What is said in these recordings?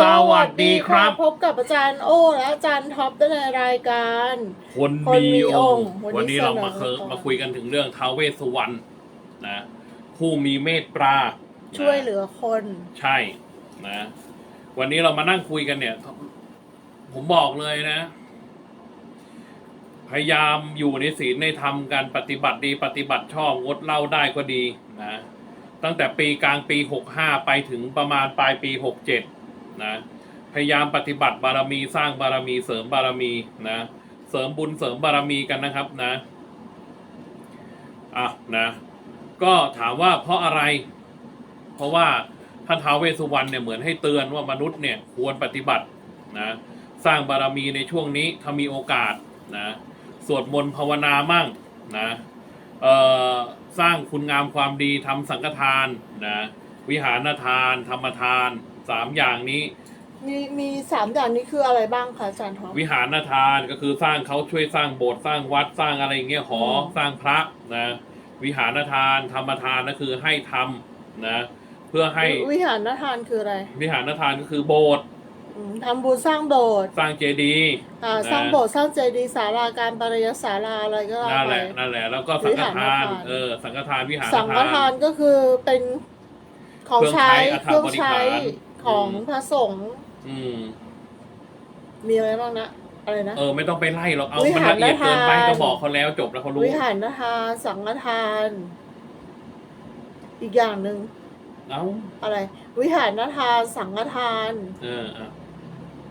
สวัสดีครับ พบกับอาจารย์โอ้และอาจารย์ท็อปในรายการ คนคนมีมีอองงค์ค์วันนี้วันนี้เรามาเสนอเคยก่อนมาคุยกันถึงเรื่องท้าวเวสสุวรรณนะผู้มีเมตตาช่วยเหลือคน ใช่นะ วันนี้เรามานั่งคุยกันเนี่ย ผมบอกเลยนะ พยายามอยู่ในศีลในธรรมการปฏิบัติดีปฏิบัติชอบงดเหล้าได้ก็ดีนะตั้งแต่ปีกลางปีหกห้าไปถึงประมาณปลายปีหกเจ็ด นะพยายามปฏิบัติบารมีสร้างบารมีเสริมบารมีนะเสริมบุญเสริมบารมีกันนะครับนะอะนะก็ถามว่าเพราะอะไร เพราะว่าท่านท้าวเวสุวรรณเนี่ยเหมือนให้เตือนว่ามนุษย์เนี่ยควรปฏิบัตินะสร้างบารมีในช่วงนี้ถ้ามีโอกาสนะสวดมนต์ภาวนามั่งนะสร้างคุณงามความดีทำสังฆทานนะวิหารทาน ธรรมทาน สามอย่างนี้ มีมีสามอย่างนี้คืออะไรบ้างคะอาจารย์ท็อป วิหารทานก็คือสร้างเขาช่วยสร้างโบสถ์สร้างวัดสร้างอะไรอย่างเงี้ยหออืมสร้างพระนะวิหารทานธรรมทานก็คือให้ทำนะเพื่อให้วิหารทานคืออะไรวิหารทานก็คือโบสถ์อืมทำบุญสร้างโบสถ์สร้างเจดีย์ อ่านะ สร้างโบสถ์สร้างเจดีย์ศาลาการปริยศาลาอะไรก็ว่านั่นไป แหละนั่นแหละแล้วก็สังฆทานวิหารทาน เออสังฆทานวิหารสังฆทานก็คือเป็นของใช้เคเครื่รื่อองงใช้ใช้อัฐบริ ขารของอืมพระสงฆ์อืม มีอะไรบ้างนะ อะไรนะ เออ ไม่ต้องไปไล่หรอก เอาวิมันหารละเอียดเกินไปทาน ก็บอกเขาแล้วจบแล้วเขารู้วิหารทาน สังฆทาน อีกอย่างหนึ่งเอ้าอะไร วิหารทาน สังฆทาน เอออะ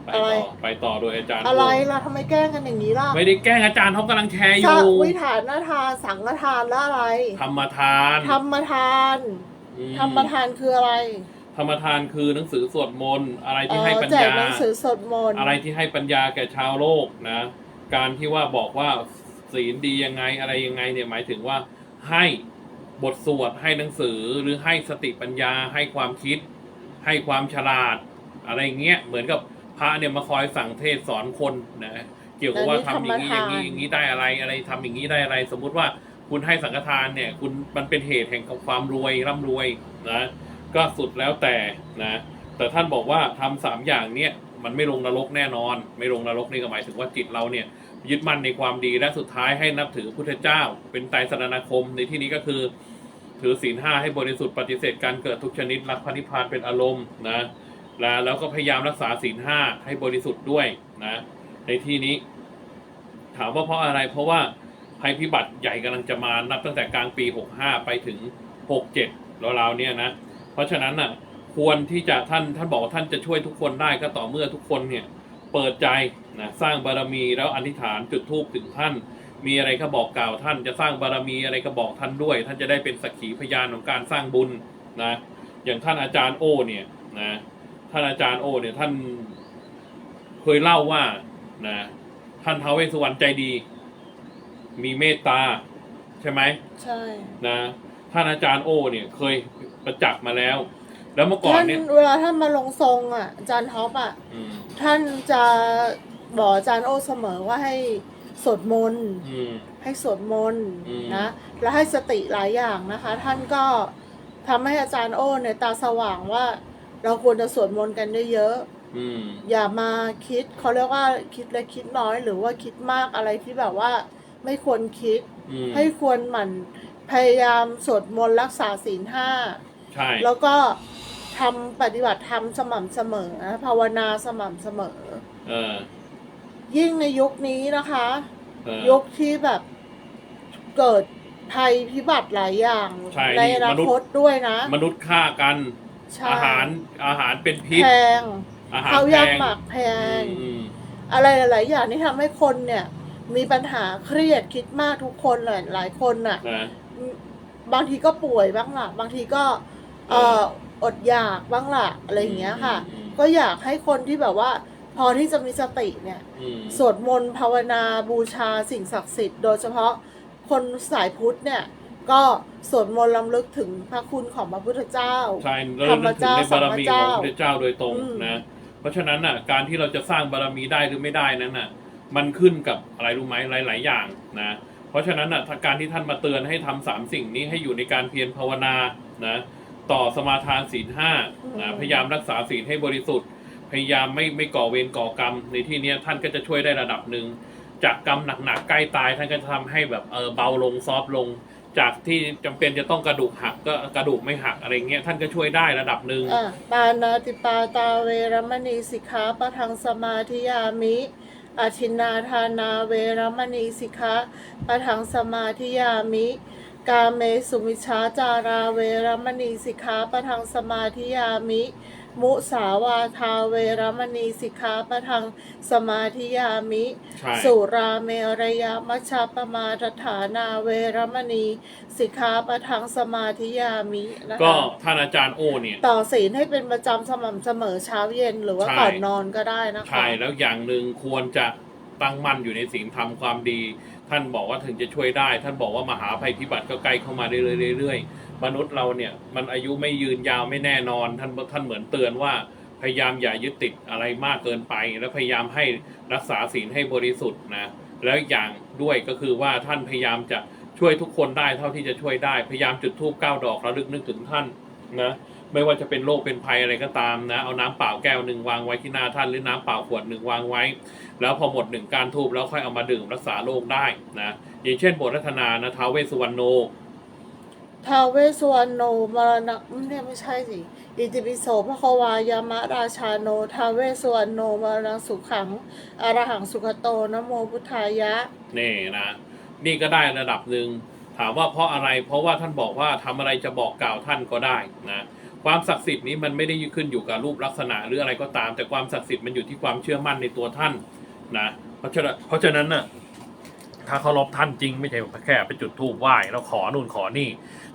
ไปอะไรต่อไปต่อโดยอาจารย์อะไรโล่ะทำไมแกล้งกันอย่างนี้ล่ะไม่ได้แกล้งอาจารย์เขากำลังแชร์อสัยู่วิหารทาน สังฆทานแล้วอะไรธรรมทานธรรมทานอืมธรรมทานคืออะไร ธรรมทานคือหนังสือสวดมนต์อะไรที่ให้เอ่อปัญแจกญา หนังสือสวดมนต์อะไรที่ให้ปัญญาแก่ชาวโลกนะ การที่ว่าบอกว่าศีลดียังไงอะไรยังไงเนี่ยหมายถึงว่าให้บทสวดให้หนังสือหรือให้สติปัญญาให้ความคิด ให้ความฉลาด อะไรเงี้ยเหมือนกับพระเนี่ยมาคอยสั่งเทศสอนคนนะเกี่ยวกับว่าทำอย่างนี้อย่างนี้อย่างนี้ได้อะไรอะไรทำอย่างนี้ได้อะไร สมมุติว่าคุณให้สังฆทานเนี่ย คุณมันเป็นเหตุแห่งความรวยร่ำรวยนะ ก็สุดแล้วแต่นะแต่ท่านบอกว่าทำสามอย่างเนี่ยมันไม่ลงนรกแน่นอน ไม่ลงนรกนี่ก็หมายถึงว่าจิตเราเนี่ยยึดมั่นในความดีและสุดท้ายให้นับถือพุทธเจ้า เป็นไตรสรณคมในที่นี้ก็คือ ถือศีลห้าให้บริสุทธิ์ปฏิเสธการเกิดทุกชนิดรักพระนิพพานเป็นอารมณ์นะแล้วแล้วก็พยายามรักษาศีลห้าให้บริสุทธิ์ด้วยนะในที่นี้ ถามว่าเพราะอะไร เพราะว่าภัยพิบัติใหญ่กำลังจะมานับตั้งแต่กลางปี 65 ไปถึง 67ราวๆเนี่ยนะ เพราะฉะนั้นน่ะควรที่จะท่านท่านบอกว่าท่านจะช่วยทุกคนได้ก็ต่อเมื่อทุกคนเนี่ยเปิดใจนะสร้างบารมีแล้วอธิษฐานจุดธูปถึงท่าน มีอะไรก็บอกกล่าวท่านจะสร้างบารมีอะไรก็บอกท่านด้วย ท่านจะได้เป็นสักขีพยานของการสร้างบุญนะอย่างท่านอาจารย์โอเนี่ยนะท่านอาจารย์โอเนี่ยท่านเคยเล่าว่านะท่านท้าวเวสสุวรรณใจดี มีเมตตาใช่ไหมใช่นะท่านอาจารย์โอเนี่ยเคย ประจักษ์มาแล้ว แล้วเมื่อก่อนท่านเนี่ยเวลาท่านมาลงทรงอะอาจารย์ท็อปอะ อืมท่านจะบอกอาจารย์โอเสมอว่าให้สวดมนต์ อืม ให้สวดมนต์อืม นะ แล้วให้สติหลายอย่างนะคะ ท่านก็ทำให้อาจารย์โอเนี่ยตาสว่างว่า เราควรจะสวดมนต์กันเยอะอืมๆอย่ามาคิดเขาเรียกว่าคิดเล็กคิดน้อย หรือว่าคิดมากอะไรที่แบบว่าไม่ควรคิด อืมให้ควรหมั่นพยายามสวดมนต์รักษาศีลห้า ใช่ แล้วก็ทำปฏิบัติธรรมสม่ำเสมอนะภาวนาสม่ำเสมอ เออยิ่งในยุคนี้นะคะ เออ ยุคที่แบบเกิดภัยพิบัติหลายอย่างใช่ในนี่อนานุษคย์ตด้วยนะมนุษย์ฆ่ากัน ใช่อาหารอาหารเป็นพิษ แพงอาหารข้าวแพยากงหมักแพงอืมอะไรหลาย ๆ อย่างที่ทำให้คนเนี่ย มีปัญหาเครียดคิดมากทุกคนหลายหลายคนน่ะ นะ บางทีก็ป่วยบ้างล่ะ บางทีก็ เอ่ออดอยากบ้างล่ะอะไรอย่างเงี้ยค่ะ อืม ก็อยากให้คนที่แบบว่า พอที่จะมีสติเนี่ย อืมสวดมนต์ภาวนาบูชาสิ่งศักดิ์สิทธิ์โดยเฉพาะคนสายพุทธเนี่ย ก็สวดมนต์ลำลึกถึงพระคุณของพระพุทธเจ้า ใช่เราธรรมนึกถึงเจ้าในบารมีของสัพงฆเจ้าระพุทธเจ้าโดยตรงอืม นะ เพราะฉะนั้นน่ะการที่เราจะสร้างบารมีได้หรือไม่ได้นั้นน่ะ มันขึ้นกับอะไรรู้ไหมหลาย ๆ อย่างนะ เพราะฉะนั้นน่ะถ้าการที่ท่านมาเตือนให้ทำสามสิ่งนี้ให้อยู่ในการเพียรภาวนานะ ต่อสมาทานศีลห้านะพยายามรักษาศีลให้บริสุทธิ์ พยายามไม่ไม่ก่อเวรก่อกรรม ในที่นี้ท่านก็จะช่วยได้ระดับหนึ่งจากกรรมหนักๆใกล้ตายท่านก็จะทำให้แบบเออเบาลงซอฟต์ลง จากที่จำเป็นจะต้องกระดูกหักก็กระดูกไม่หักอะไรเงี้ยท่านก็ช่วยได้ระดับหนึ่งอะปานาติปาตาเวรมณีสิกขาปะทังสมาธิยามิอาชินนาทานาเวรมณีสิกขาปะทังสมาธิยามิ กาเมสุมิชฌาจาราเวรมณีสิกขาปะทังสมาธิยามิ มุสาวาทาเวรมณีสิกขาปะทังสมาธิยามิ ใช่ สุราเมรยามัชฌาปมาทฐานาเวรมณีสิกขาปะทังสมาธิยามินะคะ ก็ท่านอาจารย์โอเนี่ย ต่อศีลให้เป็นประจำสม่ำเสมอเช้าเย็นหรือว่าใช่ ก่อนนอนก็ได้นะคะ ใช่แล้วอย่างหนึ่งควรจะ ตั้งมั่นอยู่ในศีลธรรมความดี ท่านบอกว่าถึงจะช่วยได้ ท่านบอกว่ามหาภัยพิบัติก็ใกล้เข้ามาเรื่อยๆมนุษย์เราเนี่ยมันอายุไม่ยืนยาวไม่แน่นอน ท่านท่านเหมือนเตือนว่าพยายามอย่ายึดติดอะไรมากเกินไป แล้วพยายามให้รักษาศีลให้บริสุทธิ์นะแล้วอีกอย่างด้วยก็คือว่าท่านพยายามจะช่วยทุกคนได้เท่าที่จะช่วยได้ พยายามจุดธูปเก้าดอกระลึกนึกถึงท่านนะ ไม่ว่าจะเป็นโรคเป็นภัยอะไรก็ตามนะ เอาน้ำเปล่าแก้วหนึ่งวางไว้ที่หน้าท่านหรือน้ำเปล่าขวดหนึ่งวางไว้ แล้วพอหมดหนึ่งการทูบแล้วค่อยเอามาดื่มรักษาโรคได้นะอย่างเช่นบทรัตนานะท้าวเวสสุวรรณโนทาวเวสสวรรณโนมรณะอืมเนี่ยไม่ใช่สิ อิติปิโสพระควายามะราชาโนทาวเวสสวรรณโนมรณะสุขังอรหังสุขโตนะโมพุทธายะ นี่นะ นี่ก็ได้ระดับหนึ่ง ถามว่าเพราะอะไร เพราะว่าท่านบอกว่าทำอะไรจะบอกกล่าวท่านก็ได้นะ ความศักดิ์สิทธิ์นี้มันไม่ได้ขึ้นอยู่กับรูปลักษณะหรืออะไรก็ตาม แต่ความศักดิ์สิทธิ์มันอยู่ที่ความเชื่อมั่นในตัวท่านนะเพราะฉะนั้นเพราะฉะนั้นน่ะถ้าเคารพท่านจริงไม่ใช่แค่ไปจุดธูปไหว้แล้วขอนู่นขอนี่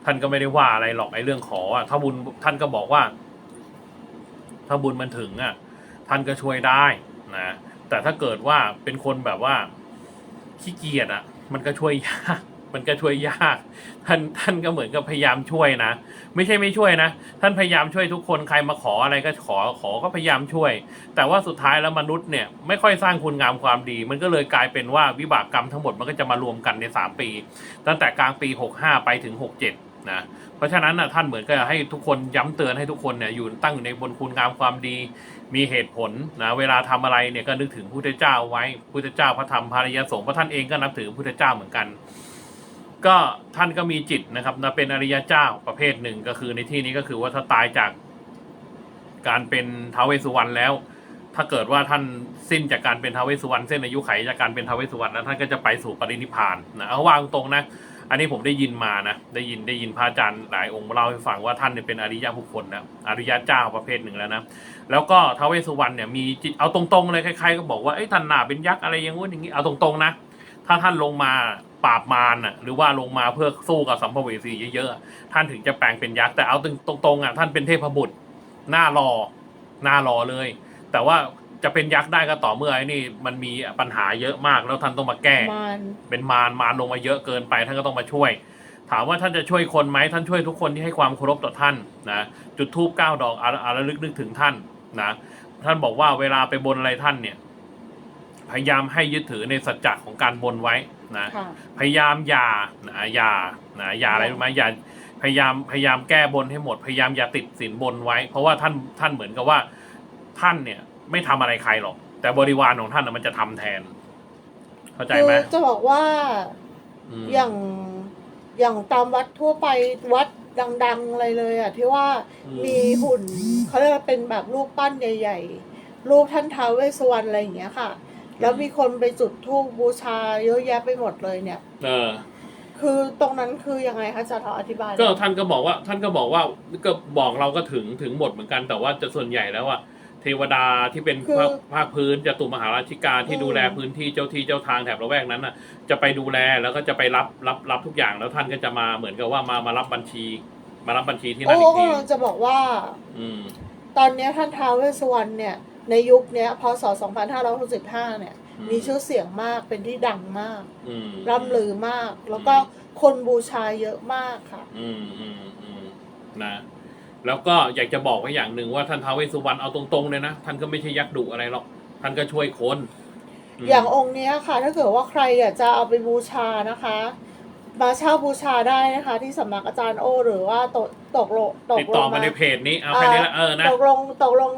ท่านก็ไม่ได้ว่าอะไรหรอกไอ้เรื่องขออะถ้าบุญท่านก็บอกว่า ถ้าบุญมันถึงอะ ท่านก็ช่วยได้นะแต่ถ้าเกิดว่าเป็นคนแบบว่าขี้เกียจอะ มันก็ช่วยยากมันก็ช่วยยาก ท่านท่านก็เหมือนกับพยายามช่วยนะ ไม่ใช่ไม่ช่วยนะ ท่านพยายามช่วยทุกคนใครมาขออะไรก็ขอขอก็พยายามช่วย แต่ว่าสุดท้ายแล้วมนุษย์เนี่ยไม่ค่อยสร้างคุณงามความดี มันก็เลยกลายเป็นว่าวิบากกรรมทั้งหมดมันก็จะมารวมกันใน 3 ปี ตั้งแต่กลางปี 65 ไปถึง 67นะเพราะฉะนั้นนะท่านเหมือนกับให้ทุกคนย้ำเตือนให้ทุกคนเนี่ยอยู่ตั้งอยู่ในบนคุณงามความดี มีเหตุผลนะเวลาทำอะไรเนี่ยก็นึกถึงพุทธเจ้าไว้พุทธเจ้าพระธรรมพระริยสงฆ์เพราะท่านเองก็นับถือพุทธเจ้าเหมือนกัน ก็ท่านก็มีจิตนะครับนะเป็นอริยเจ้าประเภทหนึ่งก็คือในที่นี้ก็คือว่าถ้าตายจากการเป็นท้าวเวสสุวรรณแล้ว ถ้าเกิดว่าท่านสิ้นจากการเป็นท้าวเวสสุวรรณเส้นอายุไขจากการเป็นท้าวเวสสุวรรณแล้วท่านก็จะไปสู่ปรินิพานนะเอาวางตรงนะอันนี้ผมได้ยินมานะได้ยินได้ยินพระอาจารย์หลายองค์เล่าให้ฟังว่าท่านเนี่ยเป็นอริยบุคคลนะอริยเจ้าประเภทหนึ่งแล้วนะแล้วก็ท้าวเวสสุวรรณเนี่ยมีจิตเอาตรงๆเลยใครๆก็บอกว่าเอ้ท่านหน้าเป็นยักษ์อะไรอย่างงู้นอย่างนี้เอาตรงๆนะถ้าท่านลงมา ปราบมารน่ะหรือว่าลงมาเพื่อสู้กับสัมภเวสีเยอะๆท่านถึงจะแปลงเป็นยักษ์แต่เอาตรงๆอะท่านเป็นเทพบุตรหน้ารอหน้ารอเลย แต่ว่าจะเป็นยักษ์ได้ก็ต่อเมื่อไอ้นี่มันมีปัญหาเยอะมากแล้วท่านต้องมาแก้ มารเป็นมารมารลงมาเยอะเกินไปท่านก็ต้องมาช่วย ถามว่าท่านจะช่วยคนไหมท่านช่วยทุกคนที่ให้ความเคารพต่อท่านนะจุดธูปเก้าดอกอาอาระลึกนึกถึงท่านนะท่านบอกว่าเวลาไปบนอะไรท่านเนี่ย พยายามให้ยึดถือในสัจจะของการบนไว้ นะค่ะพยายามอย่านะอย่านะอย่าอะไรรู้ไหมอย่าพยายามพยายามแก้บนให้หมด พยายามอย่าติดสินบนไว้ เพราะว่าท่านท่านเหมือนกับว่าท่านเนี่ยไม่ทำอะไรใครหรอก แต่บริวารของท่านน่ะมันจะทำแทน เข้าใจคืไหมจะบอกว่ามอย่างอย่างตามวัดทั่วไปวัดดังๆอะไรเลยอะที่ว่าอืมมีหุ่นเขาเรียกว่าเป็นแบบรูปปั้นใหญ่ ๆ รูปท่านท้าวเวสสวรรณอะไรอย่างเงี้ยค่ะ แล้วมีคนไปจุดธูปบูชาเยอะแยะไปหมดเลยเนี่ย เออ คือตรงนั้นคือยังไงคะอาจารย์ทออธิบายหน่อยก็ท่านก็บอกว่า ท่านก็บอกว่าก็บอกเราก็ถึงถึงหมดเหมือนกันแต่ว่าจะส่วนใหญ่แล้วอะเทวดาที่เป็นภาคภาคพื้นจตุมหาราชิกาที่ดูแลพื้นที่เจ้าที่เจ้าทางแถบละแวกนั้นน่ะ จะไปดูแลแล้วก็จะไปรับรับรับทุกอย่างแล้วท่านก็จะมาเหมือนกับว่ามามารับบัญชี มารับบัญชีที่นั่โอ้นอีกทีกำลังจะบอกว่า อืม ตอนเนี้ยท่านท้าวเวสสวรรณเนี่ย ในยุคเนี้ยพศ 2565 เนี่ย อืม มีชื่อเสียงมากเป็นที่ดังมาก อืม ร่ำลือมาก แล้วก็คนบูชาเยอะมากค่ะ อืมอืมอืมนะ แล้วก็อยากจะบอกไว้อย่างหนึ่งว่าท่านท้าวเวสสุวรรณเอาตรงๆเลยนะท่านก็ไม่ใช่ยักษ์ดุอะไรหรอกท่านก็ช่วยคนมอย่างองค์เนี้ยค่ะ ถ้าเกิดว่าใครอยากจะเอาไปบูชานะคะ มาเช่าบูชาได้นะคะ ที่สำนักอาจารย์โอ หรือว่าตกตกลงตกติดลต่องมามาในเพจนี้เอาแค่นี้ละเออนะ ตกลงตกลง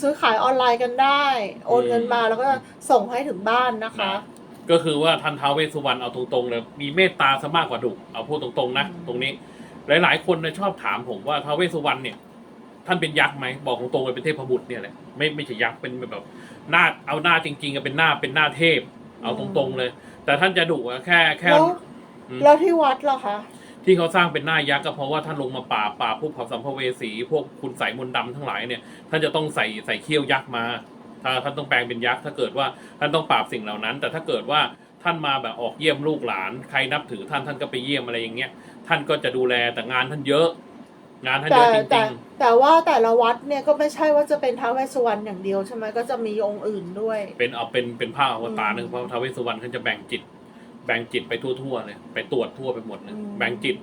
ซื้อขายออนไลน์กันได้ โอนเงินมาแล้วก็ส่งให้ถึงบ้านนะคะนะก็คือว่าท่านท้าวเวสสุวรรณเอาตรงๆเลยมีเมตตาซะมากกว่าดุเอาพูดตรงๆนะอืมตรงนี้ หลายๆ คนเนี่ยชอบถามผมว่าท้าวเวสสุวรรณเนี่ยท่านเป็นยักษ์ไหมบอกตรงๆเลยเป็นเทพบุตรเนี่ยแหละไม่ไม่ใช่ยักษ์เป็นแบบหน้าเอาหน้าจริงๆอะเป็นหน้าเป็นหน้าเทพ เอาตรงๆเลย แต่ท่านจะดุอะแค่แค่แล้วอืมแล้วที่วัดเหรอคะ ที่เขาสร้างเป็นหน้ายักษ์ก็เพราะว่าท่านลงมาป่าบป่าบพวกเผ่าสัมภเวสีพวกคุณใสยมนต์ดำทั้งหลายเนี่ยท่านจะต้องใส่ใส่เขี้ยวยักษ์มา ถ้าท่านต้องแปลงเป็นยักษ์ถ้าเกิดว่าท่านต้องปราบสิ่งเหล่านั้น แต่ถ้าเกิดว่าท่านมาแบบออกเยี่ยมลูกหลาน ใครนับถือท่านท่านก็ไปเยี่ยมอะไรอย่างเงี้ยท่านก็จะดูแลแต่งานท่านเยอะ งานท่านแต่เยอะจแต่ริงแต่ว่าแต่ละวัดเนี่ยก็ไม่ใช่ว่าจะเป็นท้าวเวสสุวรรณอย่างเดียวใช่ไหมก็จะมีองค์อื่นด้วย ๆเป็นเอาเป็นเป็นผ้าอวตารอืมนึงเพราะท้าวเวสสุวรรณท่านจะแบ่งจิต แบ่งจิตไปทั่วๆเลยไปตรวจทั่วไปหมดเลยอืมแบ่งจิต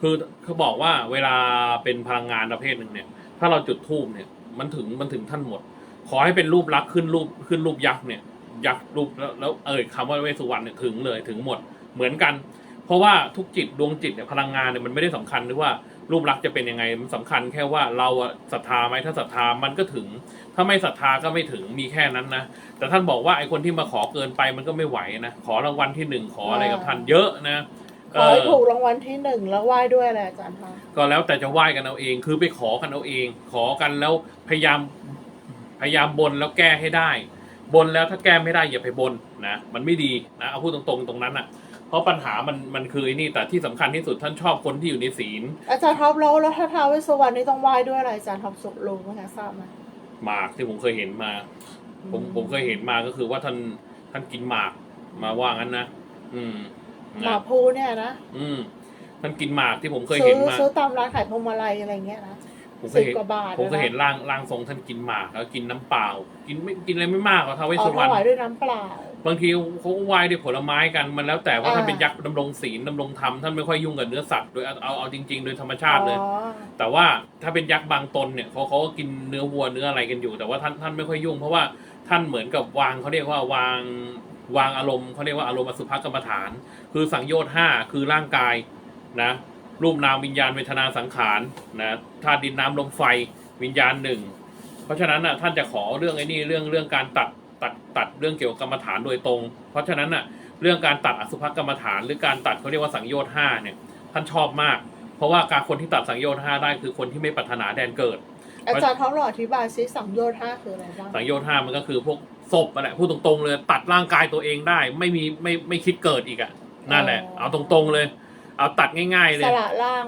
คือเขาบอกว่าเวลาเป็นพลังงานประเภทหนึ่งเนี่ย ถ้าเราจุดธูปเนี่ย มันถึงมันถึงท่านหมด ขอให้เป็นรูปลักษณ์ขึ้นรูปขึ้นรูปยักษ์เนี่ย ยักษ์รูปแล้วแล้วเอ่ยคำว่าเวสสุวรรณเนี่ยถึงเลยถึงหมดเหมือนกัน เพราะว่าทุกจิตดวงจิตเนี่ยพลังงานเนี่ยมันไม่ได้สำคัญหรือว่า รูปลักษณ์จะเป็นยังไงมันสำคัญแค่ว่าเราอะศรัทธาไหมถ้าศรัทธามันก็ถึง ถ้าไม่ศรัทธาก็ไม่ถึงมีแค่นั้นนะแต่ท่านบอกว่าไอ้คนที่มาขอเกินไปมันก็ไม่ไหวนะขอรางวัลที่หนึ่งขออะไรกับท่านเยอะนะขอให้เออถูกรางวัลที่หนึ่งแล้วไหว้ด้วยอะไรอาจารย์คะก็แล้วแต่จะไหว้กันเอาเอง คือไปขอกันเอาเอง ขอกันแล้วพยายามพยายามบนแล้วแก้ให้ได้ บนแล้วถ้าแก้ไม่ได้อย่าไปบนนะมันไม่ดีนะเอาพูดตรงๆตรงนั้นอะเพ ราะปัญหามันมันคือไอ้นี่แต่ที่สำคัญที่สุดท่านชอบคนที่อยู่ในศีลอาจารย์ท็อปแล้วแล้วถ้าท้าวเวสสุวรรณนี่ต้องไหว้ด้วยอะไรอาจารย์ท็อปสุรู้ไหมคะทราบไหมหมากที่ผมเคยเห็นมา ผมผมเคยเห็นมาก็คือว่าท่านท่านกินหมากมาว่างั้นนะอืมหมานะพูเนี่ยนะอืมท่านกินหมากที่ผมเคยซื้เห็อนมาซื้อตามร้านขายพวงมาลัยอะไรเงี้ยนะผมเคสิยบเห็นกว่าบาทผมเคยเห็นนะร่างร่างทรงท่านกินหมากแล้วกินน้ำเปล่า กินไม่กินอะไรไม่มากหรอกท้าวเวสเอาสุถวรรณ วายด้วยน้ำเปล่า บางทีเขาก็ไหว้ด้วยผลไม้กันมันแล้วแต่ว่าอ่าท่านเป็นยักษ์ดำรงศีลดำรงธรรมท่านไม่ค่อยยุ่งกับเนื้อสัตว์โดยเอาเอาเอาจริง ๆ โดยธรรมชาติเลยอ๋อแต่ว่าถ้าเป็นยักษ์บางตนเนี่ยเขาเขาก็กินเนื้อวัวเนื้ออะไรกันอยู่ แต่ว่าท่านท่านไม่ค่อยยุ่ง เพราะว่าท่านเหมือนกับวางเขาเรียกว่าวางวางอารมณ์เขาเรียกว่าอารมณ์อสุภกรรมฐาน คือสังโยชน์ห้าคือร่างกายนะรูปนามวิญญาณเวทนาสังขารนะธาตุดินน้ำลมไฟวิญญาณหนึ่งเพราะฉะนั้นน่ะท่านจะขอเรื่องไอ้นี่เรื่องเรื่องการตัด ตัดตัดเรื่องเกี่ยวกับกรรมฐานโดยตรง เพราะฉะนั้นน่ะเรื่องการตัดอสุภกรรมฐาน หรือการตัดเขาเรียกว่าสังโยชน์ห้าเนี่ยท่านชอบมาก เพราะว่าการคนที่ตัดสังโยชน์ห้าได้คือคนที่ไม่ปรารถนาแดนเกิด อาจารย์ท็อปลองอธิบายซิสังโยชน์ห้าคืออะไรบ้างสังโยชน์ห้ามันก็คือพวกศพอะแหละพูดตรงๆเลย ตัดร่างกายตัวเองได้ไม่มีไม่ไม่คิดเกิดอีกอะนั่นแหละ เอาตรงๆเลย เอาตัดง่าย ๆ เลสยละร่าง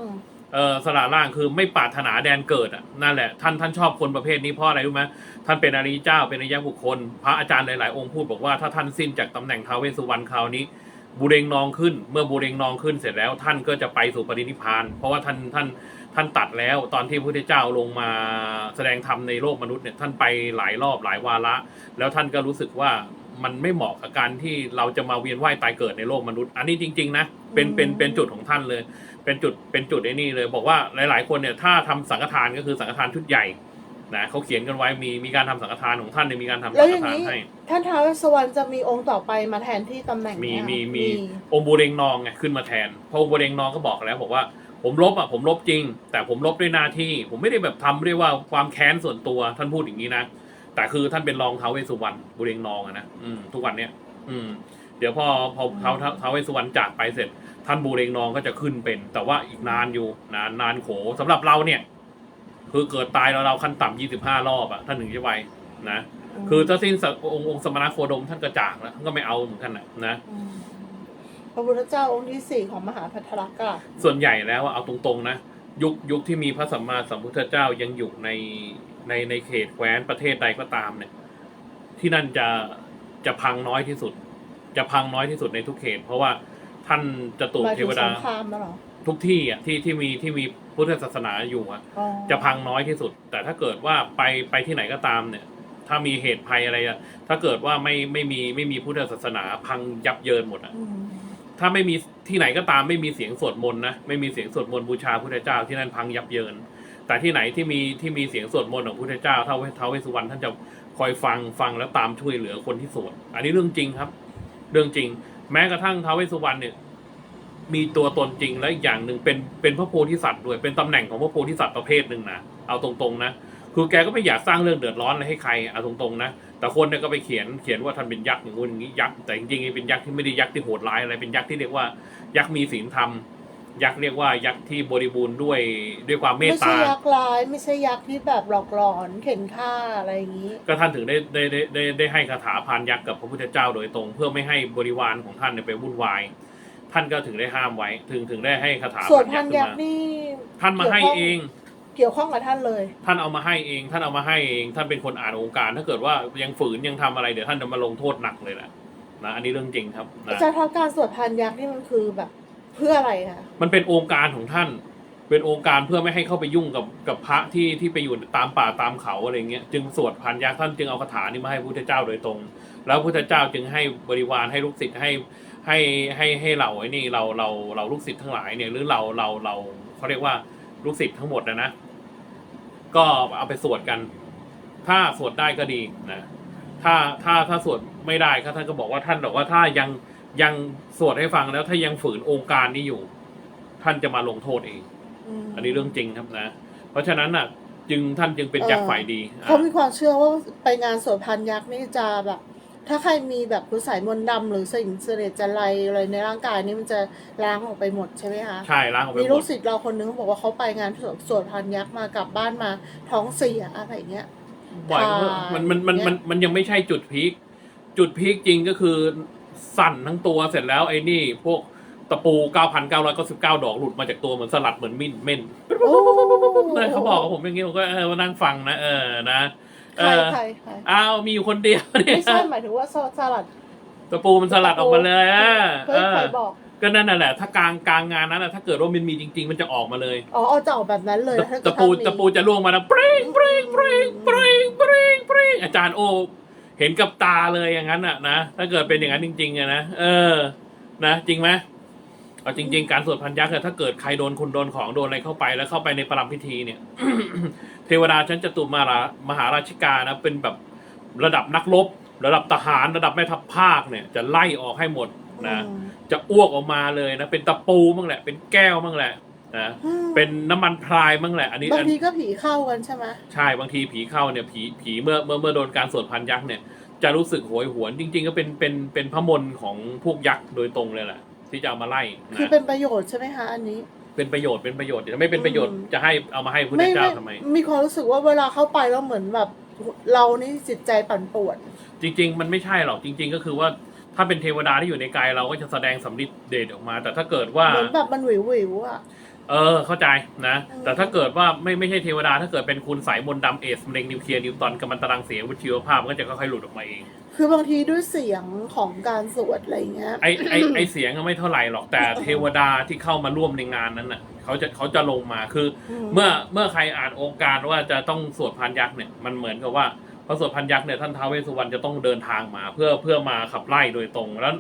เออสละร่างคือไม่ปรารถนาแดนเกิดอะนั่นแหละท่านท่านชอบคนประเภทนี้เพราะอะไรรู้ไหมท่านเป็นอริยเจ้าเป็นอริยบุคคล พระอาจารย์หลายๆ องค์พูดบอกว่าถ้าท่านสิ้นจากตำแหน่งท้าวเวสสุวรรณคราวนี้บุเรงนองขึ้น เมื่อบุเรงนองขึ้นเสร็จแล้ว ท่านก็จะไปสู่ปรินิพพาน เพราะว่าท่านท่านท่านตัดแล้วตอนที่พระพุทธเจ้าลงมาแสดงธรรมในโลกมนุษย์เนี่ยท่านไปหลายรอบหลายวาระ แล้วท่านก็รู้สึกว่ามันไม่เหมาะกับการที่เราจะมาเวียนว่ายตายเกิดในโลกมนุษย์ อันนี้จริง ๆ นะ เป็นเป็นเป็นจุดของท่านเลย เป็นจุดเป็นจุดไอ้นี่เลยบอกว่าหลาย ๆ คนเนี่ยถ้าทำสังฆทานก็คือสังฆทานชุดใหญ่นะเขาเขียนกันไว้มีมีการทำสังฆทานของท่านเนี่ยมีการทำแล้สัวงอฆย่างทานนี้ให้ท่านท้าวเวสสุวรรณจะมีองค์ต่อไปมาแทนที่ตำแหน่งมีเนี้ยมีมีองค์บูเรงนองไงขึ้นมาแทนเพราะองค์บูเรงนองก็บอกแล้วบอกว่าผมลบอะผมลบจริง แต่ผมลบด้วยหน้าที่ ผมไม่ได้แบบทำเรียกว่าความแค้นส่วนตัวท่านพูดอย่างนี้นะแต่คือท่านเป็นรองเท้าวเวสสุวรรณบูเรงนองอะนะอืมทุกวันเนี้ยอืมเดี๋ยวพอพอเท้าเท้าเท้าวเวสสุวรรณจากไปเสร็จ ท่านบูเรงนองก็จะขึ้นเป็น แต่ว่าอีกนานอยู่นานนานโขสำหรับเราเนี่ย คือเกิดตายเราเราขั้นต่ำยี่สิบห้ารอบอะท่านถึงจะไปนะมคือถ้าสิ้นสัองค์องค์สมณโคดมท่านก็จากแล้วท่านก็ไม่เอาเหมือนกันนะนะมพระพุทธเจ้าองค์ที่สี่ของมหาพัทธรกะส่วนใหญ่แล้วอะเอาตรงๆนะยุคยุคที่มีพระสัมมาสัมพุทธเจ้ายังอยู่ในในในเขตแคว้นประเทศใดก็ตามเนี่ย ที่นั่นจะจะพังน้อยที่สุด จะพังน้อยที่สุดในทุกเขต เพราะว่า ท่านจะตูหมายเทถึงวสดางครามมาหรอ ทุกที่อะที่ที่มีที่มีพุทธศาสนาอยู่อะ อ๋อจะพังน้อยที่สุด แต่ถ้าเกิดว่าไปไปที่ไหนก็ตามเนี่ย ถ้ามีเหตุภัยอะไรอะถ้าเกิดว่าไม่ไม่มีไม่มีพุทธศาสนาพังยับเยินหมดอะอืมถ้าไม่มีที่ไหนก็ตามไม่มีเสียงสวดมนต์นะไม่มีเสียงสวดมนต์บูชาพุทธเจ้าที่นั่นพังยับเยิน แต่ที่ไหนที่มีที่มีเสียงสวดมนต์ของพุทธเจ้าเท่าเท่าเวสสุวรรณท่านจะคอยฟังฟังแล้วตามช่วยเหลือคนที่สวดอันนี้เรื่องจริงครับ เรื่องจริง แม้กระทั่งท้าวเวสสุวรรณเนี่ย มีตัวตนจริงและอีกอย่างหนึ่งเป็นเป็นพระโพธิสัตว์ด้วยเป็นตำแหน่งของพระโพธิสัตว์ประเภทหนึ่งนะเอาตรงๆนะคือแกก็ไม่อยากสร้างเรื่องเดือดร้อนอะไรให้ใครเอาตรงๆนะแต่คนเนี่ยก็ไปเขียนเขียนว่าท่านเป็นยักษ์อย่างงู้นอย่างนี้ยักษ์แต่จริงๆเป็นยักษ์ที่ไม่ได้ยักษ์ที่โหดร้ายอะไรเป็นยักษ์ที่เรียกว่ายักษ์มีศีลธรรม ยักษ์เรียกว่ายักษ์ที่บริบูรณ์ด้วยด้วยความเมตไม่ใช่ตา ยักษ์ร้ายไม่ใช่ยักษ์ที่แบบหลอกหลอนเข็นฆ่าอะไรอย่างนี้ ก็ท่านถึงได้ได้ได้ได้ได้ให้คาถาพานยักษ์กับพระพุทธเจ้าโดยตรง เพื่อไม่ให้บริวารของท่านเนี่ยไปวุ่นวาย ท่านก็ถึงได้ห้ามไว้ ถึงถึงได้ให้คาถาส่วนพานพัยันกษ์ขึ้นมายักษ์นี่ท่านมาให้เอง เกี่ยวข้องกับท่านเลย ท่านเอามาให้เอง ท่านเอามาให้เอง ท่านเป็นคนอ่านองค์การ ถ้าเกิดว่ายังฝืนยังทำอะไรเดี๋ยวท่านจะมาลงโทษหนักเลยแหละนะอันนี้เรื่องจริงครับนะ อาจารย์คะการสวดพันยักษ์นี่มันคือแบบ เพื่ออะไรคะมันเป็นองค์การของท่าน เป็นองค์การเพื่อไม่ให้เข้าไปยุ่งกับกับพระที่ที่ไปอยู่ตามป่าตามเขาอะไรเงี้ยจึงสวดพันยักษ์ท่านจึงเอาคาถานี้มาให้พุทธเจ้าโดยตรง แล้วพุทธเจ้าจึงให้บริวารให้ลูกศิษย์ให้ให้ให้ให้เราไอ้นี่เราเราเราลูกศิษย์ทั้งหลายเนี่ยหรือเราเราเราเขาเรียกว่าลูกศิษย์ทั้งหมดนะนะก็เอาไปสวดกัน ถ้าสวดได้ก็ดีนะถ้าถ้าถ้าสวดไม่ได้ก็ท่านก็บอกว่าท่านบอกว่าถ้ายัง ยังสวดให้ฟังแล้วถ้ายังฝืนองค์การนี้อยู่ ท่านจะมาลงโทษเอง มอันนี้เรื่องจริงครับนะ เพราะฉะนั้นน่ะ จึงท่านจึงเป็นยักษ์ฝ่ายดีอะ เขามีความเชื่อว่าไปงานสวดพันยักษ์นี่จะแบบ ถ้าใครมีแบบคุณสายมนต์ดำหรือสิ่งเสน่ห์จันไรอะไรในร่างกายนี่มันจะล้างออกไปหมดใช่ไหมคะใช่ล้างออกไปมีหมลูดกศิษย์เราคนนึงเขาบอกว่าเขาไปงานสวดสวดพันยักษ์มากลับบ้านมาท้องเสียอะไรเงี้ย บ่อยทานมันมันมันเนี่ยมันมันยังไม่ใช่จุดพีคจุดพีคจริงก็คือ สั่นทั้งตัวเสร็จแล้วไอ้นี่พวกตะปู 9,999 ดอกหลุดมาจากตัวเหมือนสลัดเหมือนมิ้นเม่นโอ้เลยเขาบอกกับผมอย่างงี้ผมก็เออมานั่งฟังนะเออนะเอใครอใครใครอ้าวมีอยู่คนเดียวเนี่ยไม่ใช่หมายถึงว่าสลัดตะปูมันสลัดออกมาเลยอะเฮ้เอยใครอบอกก็นั่นน่ะแหละ ถ้ากลางกลางงานนั้นน่ะถ้าเกิดว่ามันมีจริง ๆ มันจะออกมาเลย อ๋อเอาจะออกแบบนั้นเลยตะถ้าเกิตะดปูทำมีตะปูจะล่วงมาแล้วเปร่งเปร่งเปร่งเปร่งเปร่งเปร่งอาจารย์โอ เห็นกับตาเลยอย่างนั้นอะนะถ้าเกิดเป็นอย่างนั้นจริงๆอะนะเออ นะ จริงไหมเอาจริง ๆ การสวดพันยักษ์อะถ้าเกิดใครโดนคนโดนของโดนอะไรเข้าไปแล้วเข้าไปในประลัมพิธีเนี่ย เทวดาชั้นจตุมารามหาราชิกานะเป็นแบบระดับนักรบระดับทหารระดับแม่ทัพภาคเนี่ย จะไล่ออกให้หมดนะอืมจะอ้วกออกมาเลยนะ เป็นตะปูมั่งแหละ เป็นแก้วมั่งแหละนะอืมเป็นน้ำมันพรายมั่งแหละ อันนี้บางอันทีก็ผีเข้ากันใช่ไหมใช่บางทีผีเข้าเนี่ยผีผีเมื่อเมื่อเมื่อโดนการสวดพันยักษ์เนี่ย จะรู้สึกโหยหวนจริง ๆ ก็เป็นเป็นเป็นพระมนต์ของพวกยักษ์โดยตรงเลยแหละที่จะเอามาไล่คือนะเป็นประโยชน์ใช่ไหมคะอันนี้ เป็นประโยชน์เป็นประโยชน์เดี๋ยวไม่เป็นประโยชน์อืมจะให้เอามาให้พระพุทธไม่เจ้าไม่ทำไม มีความรู้สึกว่าเวลาเข้าไปแล้วเหมือนแบบเรานี่จิตใจปั่นป่วน จริง ๆ มันไม่ใช่หรอกจริง ๆ ก็คือว่าถ้าเป็นเทวดาที่อยู่ในกายเราก็จะแสดงสำลิดเดชออกมา แต่ถ้าเกิดว่าเหมือนแบบมันหวิวหวิวๆอะ เออเข้าใจนะอืมแต่ถ้าเกิดว่าไม่ไม่ใช่เทวดา ถ้าเกิดเป็นคุณสายมนต์ดำเอสมะเร็งนิวเคลียร์นิวตอนกัมมันตรังเสียวุฒิชีวภาพมันก็จะค่อยๆหลุดออกมาเอง คือบางทีด้วยเสียงของการสวดอะไรเงี้ยไอไอไอเสียงก็ไม่เท่าไหร่หรอกแต่เทวดาที่เข้ามาร่วมในงานนั้นน่ะเขาจะเขาจะลงมาคือมเมื่อเมื่อใครอ่านองค์การว่าจะต้องสวดพันยักษ์เนี่ยมันเหมือนกับว่าพอสวดพันยักษ์เนี่ยท่านท้าวเวสสุวรรณจะต้องเดินทางมา เพื่อเพื่อมาขับไล่โดยตรงแล้ว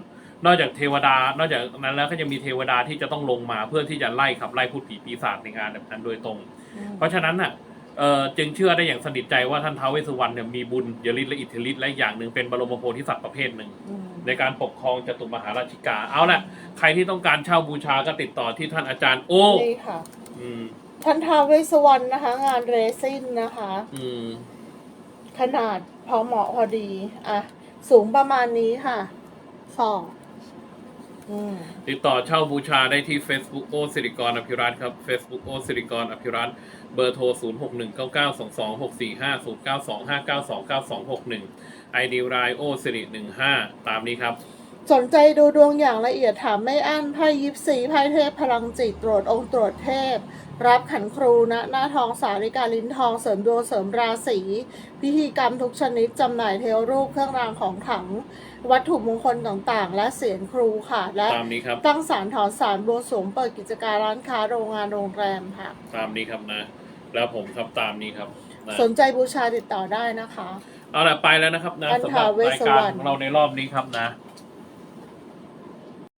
นอกจากเทวดา นอกจากนั้นแล้วก็ยังมีเทวดาที่จะต้องลงมาเพื่อที่จะไล่ขับไล่พูดผีปีศาจในงานแบบนั้นโดยตรงอืมเพราะฉะนั้นน่ะเอ่อจึงเชื่อได้อย่างสนิทใจว่าท่านท้าวเวสสุวรรณเนี่ยมีบุญยฤทธิ์และอิทธิฤทธิ์และอีกอย่างหนึ่งเป็นบรมโพธิสัตว์ประเภทหนึ่งอืมในการปกครองจตุมหาราชิกา เอาละใครที่ต้องการเช่าบูชาก็ติดต่อที่ท่านอาจารย์โอ้นี่ค่ะอืมท่านทาวเวสสวรรณนะคะ งานเรซินนะคะ อืมขนาดพอเหมาะพอดี อะ สูงประมาณนี้ค่ะสองอืม ติดต่อเช่าบูชาได้ที่ Facebook โอสิริกรอภิรัตน์ครับ Facebook โอสิริกรอภิรัตน์เบอร์โทร 0 6 1 9 9 2 2 6 4 5 0 9 2 5 9 2 9 2 6 1 ID รายโอสิริ15 ตามนี้ครับ สนใจดูดวงอย่างละเอียดถามไม่อั้นไพ่ยิปซีไพ่เทพพลังจิตตรวจองค์ตรวจเทพ รับขันครูณหน้าทองสาริกาลิ้นทองเสริมดวงเสริมราศีพิธีกรรมทุกชนิดจำหน่ายเทวรูปเครื่องรางของขลัง วัตถุมงคลต่างๆ และเสียงครูค่ะ และตามนี้ครับตั้งศาลถอนศาลบวงสรวงเปิดกิจการร้านค้าโรงงานโรงแรมค่ะ ตามนี้ครับนะ แล้วผมครับตามนี้ครับนะสนใจบูชาติดต่อได้นะคะ เอาละไปแล้วนะครับนะอันสำหรับทาเวสรายสการวรรณของเราในรอบนี้ครับนะ